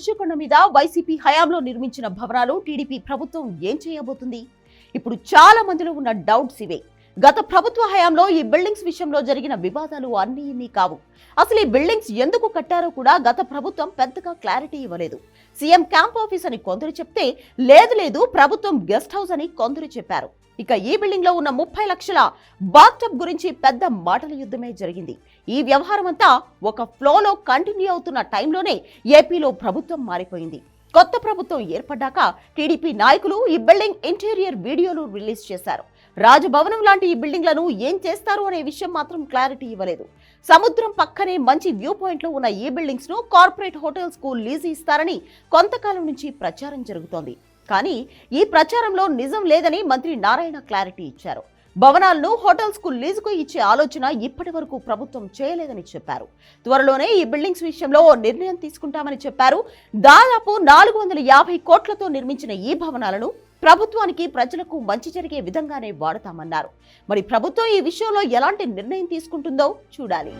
ఋషికొండ మీద వైసీపీ హయాంలో నిర్మించిన భవనాలు టీడీపీ ప్రభుత్వం ఏం చేయబోతుంది? ఇప్పుడు చాలా మందిలో ఉన్న డౌట్స్ ఇవే. గత ప్రభుత్వ హయాంలో ఈ బిల్డింగ్స్ విషయంలో జరిగిన వివాదాలు అన్నీ ఇన్ని కావు. అసలు ఈ బిల్డింగ్స్ ఎందుకు కట్టారో కూడా గత ప్రభుత్వం పెద్దగా క్లారిటీ ఇవ్వలేదు. సీఎం క్యాంప్ ఆఫీస్ అని కొందరు చెప్తే లేదు లేదు ప్రభుత్వం గెస్ట్ హౌస్ అని కొందరు చెప్పారు. ఇక ఈ బిల్డింగ్లో ఉన్న ముప్పై లక్షల బాత్టబ్ గురించి పెద్ద మాటల యుద్ధమే జరిగింది. ఈ వ్యవహారం అంతా ఒక ఫ్లోలో కంటిన్యూ అవుతున్న టైంలోనే ఏపీలో ప్రభుత్వం మారిపోయింది. కొత్త ప్రభుత్వం ఏర్పడ్డాక టీడీపీ నాయకులు ఈ బిల్డింగ్ ఇంటీరియర్ వీడియోలు రిలీజ్ చేశారు. రాజభవనం లాంటి ఈ బిల్డింగ్లను ఏం చేస్తారు అనే విషయం మాత్రం క్లారిటీ ఇవ్వలేదు. సముద్రం పక్కనే మంచి వ్యూ పాయింట్లో ఉన్న ఈ బిల్డింగ్స్ను కార్పొరేట్ హోటల్స్కు లీజు ఇస్తారని కొంతకాలం నుంచి ప్రచారం జరుగుతోంది. కానీ ఈ ప్రచారంలో నిజం లేదని మంత్రి నారాయణ క్లారిటీ ఇచ్చారు. భవనాలను హోటల్స్కు లీజుకు ఇచ్చే ఆలోచన ఇప్పటి వరకు ప్రభుత్వం చేయలేదని చెప్పారు. త్వరలోనే ఈ బిల్డింగ్స్ విషయంలో ఓ నిర్ణయం తీసుకుంటామని చెప్పారు. దాదాపు నాలుగు వందల యాభై కోట్లతో నిర్మించిన ఈ భవనాలను ప్రభుత్వానికి ప్రజలకు మంచి జరిగే విధంగానే వాడతామన్నారు. మరి ప్రభుత్వం ఈ విషయంలో ఎలాంటి నిర్ణయం తీసుకుంటుందో చూడాలి.